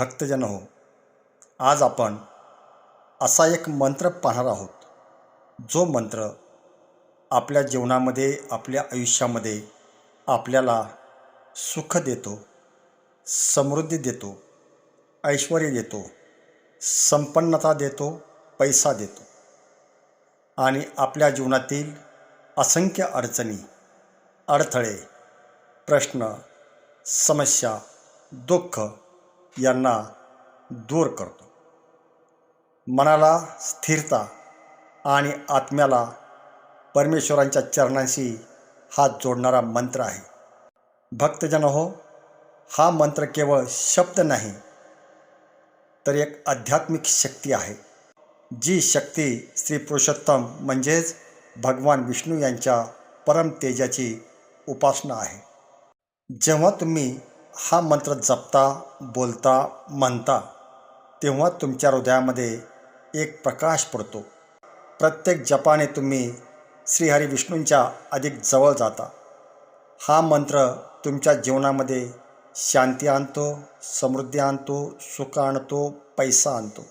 भक्तजन हो आज आपण असा एक मंत्र पाहणार आहोत. जो मंत्र आपल्या जीवनामध्ये आपल्या आयुष्यामध्ये आपल्याला सुख देतो समृद्धी देतो ऐश्वर देतो संपन्नता देतो पैसा देतो. आणि आपल्या जीवनातील असंख्य अडचणी अडथळे प्रश्न समस्या दुःख यांना दूर करतो. मनाला स्थिरता आणि आत्म्याला परमेश्वरांच्या चरणांशी हात जोडणारा मंत्र आहे. भक्तजन हो हा मंत्र केवळ शब्द नाही तर एक आध्यात्मिक शक्ती आहे. जी शक्ती श्री पुरुषोत्तम म्हणजेच भगवान विष्णू यांच्या परम तेजाची उपासना आहे. जेव्हा तुम्ही हा मंत्र जपता बोलता म्हणता तेव्हा तुमच्या हृदयामध्ये एक प्रकाश पडतो. प्रत्येक जपाने तुम्ही श्रीहरी विष्णूंच्या अधिक जवळ जाता. हा मंत्र तुमच्या जीवनामध्ये शांती आणतो समृद्धी आणतो सुख आणतो पैसा आणतो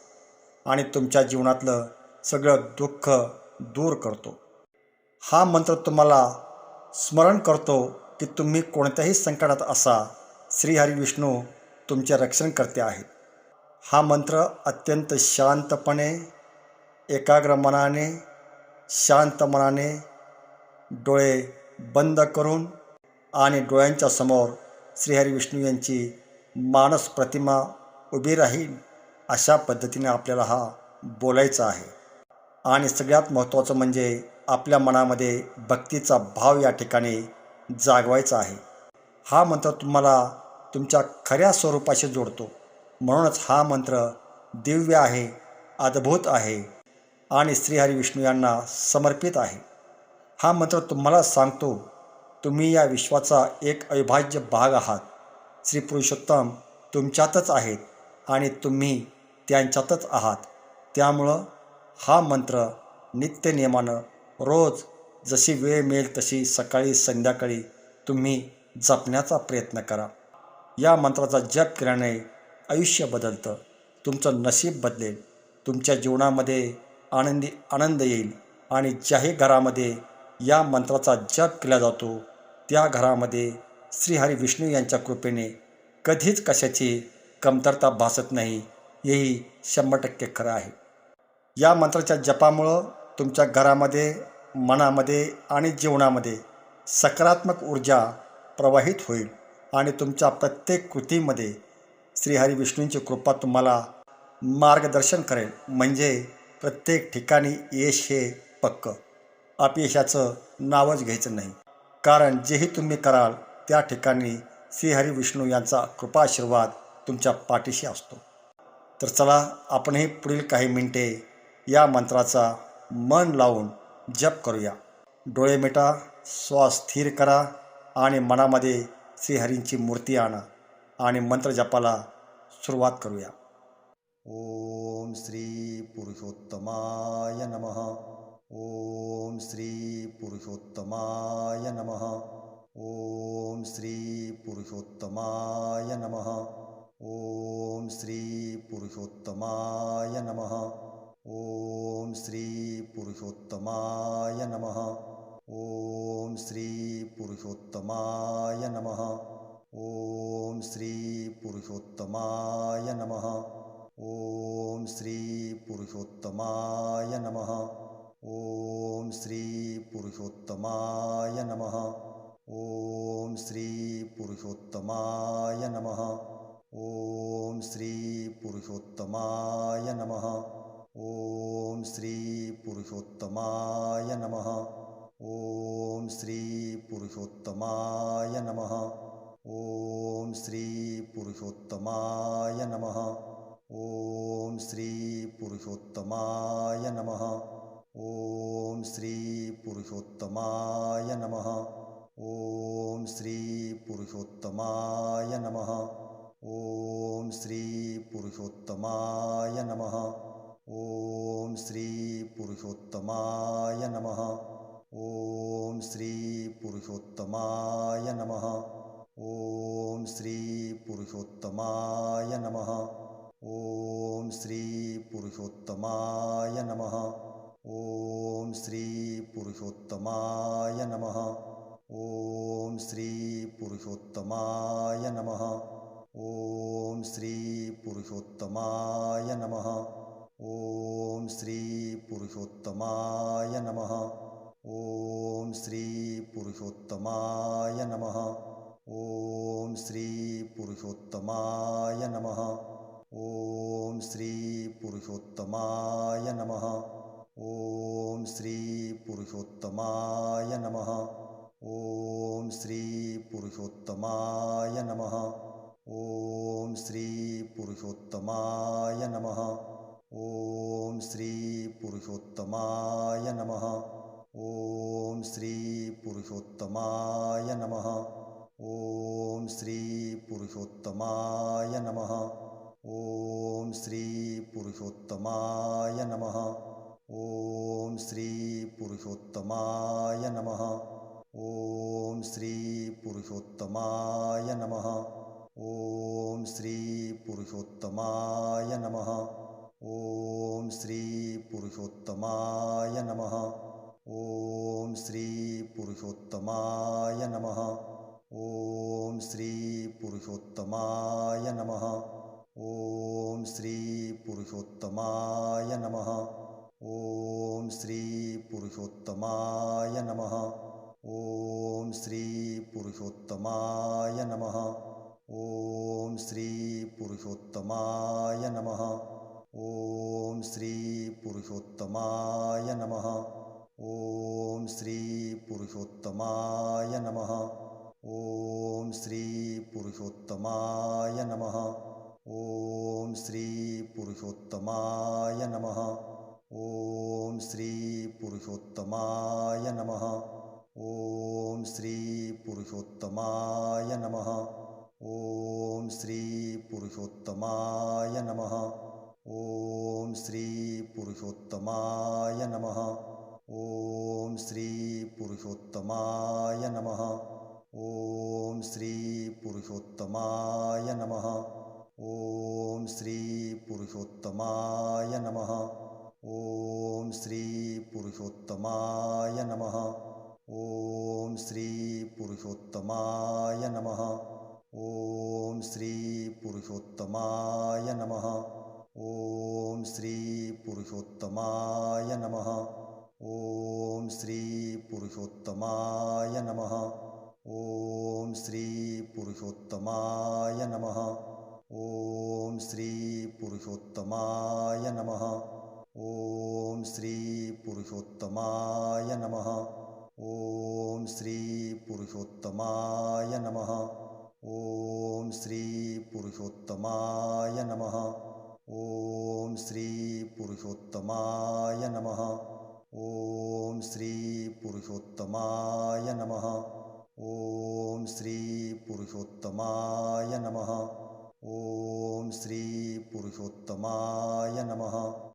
आणि तुमच्या जीवनातलं सगळं दुःख दूर करतो. हा मंत्र तुम्हाला स्मरण करतो की तुम्ही कोणत्याही संकटात असा श्रीहरी विष्णू तुमचे रक्षण करते आहेत. हा मंत्र अत्यंत शांतपणे एकाग्र मनाने शांत मनाने डोळे बंद करून आणि डोळ्यांच्या समोर श्रीहरी विष्णू यांची मानस प्रतिमा उभी राहील अशा पद्धतीने आपल्याला हा बोलायचा आहे. आणि सगळ्यात महत्त्वाचं म्हणजे आपल्या मनामध्ये भक्तीचा भाव या ठिकाणी जागवायचा आहे. हा मंत्र तुम्हाला तुमच्या खऱ्या स्वरूपाशी जोडतो. म्हणूनच हा मंत्र दिव्य आहे अद्भुत आहे आणि श्रीहरी विष्णू यांना समर्पित आहे. हा मंत्र तुम्हाला सांगतो तुम्ही या विश्वाचा एक अविभाज्य भाग आहात. श्री पुरुषोत्तम तुमच्यातच आहेत आणि तुम्ही त्यांच्यातच आहात. त्यामुळं हा मंत्र नित्यनियमानं रोज जशी वेळ मिळेल तशी सकाळी संध्याकाळी तुम्ही जपण्याचा प्रयत्न करा. या मंत्राचा जप केल्याने आयुष्य बदलतं. तुमचं नशीब बदलेल. तुमच्या जीवनामध्ये आनंदी आनंद येईल. आणि ज्याही घरामध्ये या मंत्राचा जप केला जातो त्या घरामध्ये श्रीहरी विष्णू यांच्या कृपेने कधीच कशाची कमतरता भासत नाही हेही शंभर टक्के खरं आहे. या मंत्राच्या जपामुळं तुमच्या घरामध्ये मनामध्ये आणि जीवनामध्ये सकारात्मक ऊर्जा प्रवाहित होईल आणि तुमच्या प्रत्येक कृतीमध्ये श्रीहरी विष्णूंची कृपा तुम्हाला मार्गदर्शन करेल. म्हणजे प्रत्येक ठिकाणी यश हे पक्क. अपयशाचं नावच घ्यायचं नाही. कारण जेही तुम्ही कराल त्या ठिकाणी श्रीहरी विष्णू यांचा कृपाशीर्वाद तुमच्या पाठीशी असतो. तर चला आपणही पुढील काही मिनटे या मंत्राचा मन लावून जप करूया. डोळे मिटा श्वास स्थिर करा. आणि मनामध्ये श्रीहरींची मूर्ती आणा आणि मंत्र जपाला सुरुवात करूया। ओम श्री पुरुषोत्तमाय नम। ओम श्री पुरुषोत्तमाय नम। ओम श्री पुरुषोत्तमाय नम। ओम श्री पुरुषोत्तमाय नम। ओम श्री पुरुषोत्तमाय नमः। ॐ श्रीपुरुषोत्तमाय नमः। ॐ श्रीपुरुषोत्तमाय नमः। ॐ श्रीपुरुषोत्तमाय नमः। ॐ श्रीपुरुषोत्तमाय नमः। ॐ श्रीपुरुषोत्तमाय नमः। ॐ श्रीपुरुषोत्तमाय नमः। ॐ श्रीपुरुषोत्तमाय नमः। ॐ श्रीपुरुषोत्तमाय नमः। ॐ श्रीपुरुषोत्तमाय नमः। ॐ श्रीपुरुषोत्तमाय नमः। ॐ श्रीपुरुषोत्तमाय नमः। ॐ श्रीपुरुषोत्तमाय नमः। ॐ श्रीपुरुषोत्तमाय नमः। ॐ श्रीपुरुषोत्तमाय नमः। ॐ श्रीपुरुषोत्तमाय नमः। ॐ श्रीपुरुषोत्तमाय नमः। ॐ श्रीपुरुषोत्तमाय नमः। ॐ श्रीपुरुषोत्तमाय नमः। ॐ श्रीपुरुषोत्तमाय नमः। ॐ श्रीपुरुषोत्तमाय नमः। ॐ श्रीपुरुषोत्तमाय नमः। ॐ श्रीपुरुषोत्तमाय नमः। ॐ श्रीपुरुषोत्तमाय नमः। ॐ श्रीपुरुषोत्तमाय नमः। ॐ श्रीपुरुषोत्तमाय नमः। ॐ श्रीपुरुषोत्तमाय नमः। ॐ श्रीपुरुषोत्तमाय नमः। ॐ श्रीपुरुषोत्तमाय नमः। श्रीपुरुषोत्तमाय नमः। ॐ श्रीपुरुषोत्तमाय नमः। ॐ श्रीपुरुषोत्तमाय नमः। ॐ श्रीपुरुषोत्तमाय नमः। ॐ श्रीपुरुषोत्तमाय नमः। ॐ श्रीपुरुषोत्तमाय नमः। ॐ श्रीपुरुषोत्तमाय नमः। ॐ श्रीपुरुषोत्तमाय नमः। ॐ श्रीपुरुषोत्तमाय नमः। ॐ श्रीपुरुषोत्तमाय नमः। ॐ श्रीपुरुषोत्तमाय नमः। ॐ श्रीपुरुषोत्तमाय नमः। ॐ श्रीपुरुषोत्तमाय नमः। ॐ श्रीपुरुषोत्तमाय नमः। ॐ श्रीपुरुषोत्तमाय नमः। ॐ श्रीपुरुषोत्तमाय नमः। ॐ श्रीपुरुषोत्तमाय नमः। ॐ श्रीपुरुषोत्तमाय नमः। ॐ श्रीपुरुषोत्तमाय नमः। ॐ श्रीपुरुषोत्तमाय नमः। ॐ श्रीपुरुषोत्तमाय नमः। ॐ श्रीपुरुषोत्तमाय नमः। ॐ श्रीपुरुषोत्तमाय नमः। ॐ श्रीपुरुषोत्तमाय नमः। ॐ श्रीपुरुषोत्तमाय नमः। ॐ श्रीपुरुषोत्तमाय नमः। ॐ श्रीपुरुषोत्तमाय नमः। ॐ श्रीपुरुषोत्तमाय नमः। ॐ श्रीपुरुषोत्तमाय नमः। ॐ श्रीपुरुषोत्तमाय नमः। ॐ श्रीपुरुषोत्तमाय नमः। ॐ श्रीपुरुषोत्तमाय नमः। ॐ श्रीपुरुषोत्तमाय नमः। ॐ श्रीपुरुषोत्तमाय नमः। ॐ श्रीपुरुषोत्तमाय नमः। ॐ श्रीपुरुषोत्तमाय नमः। ॐ श्रीपुरुषोत्तमाय नमः। ॐ श्रीपुरुषोत्तमाय नमः।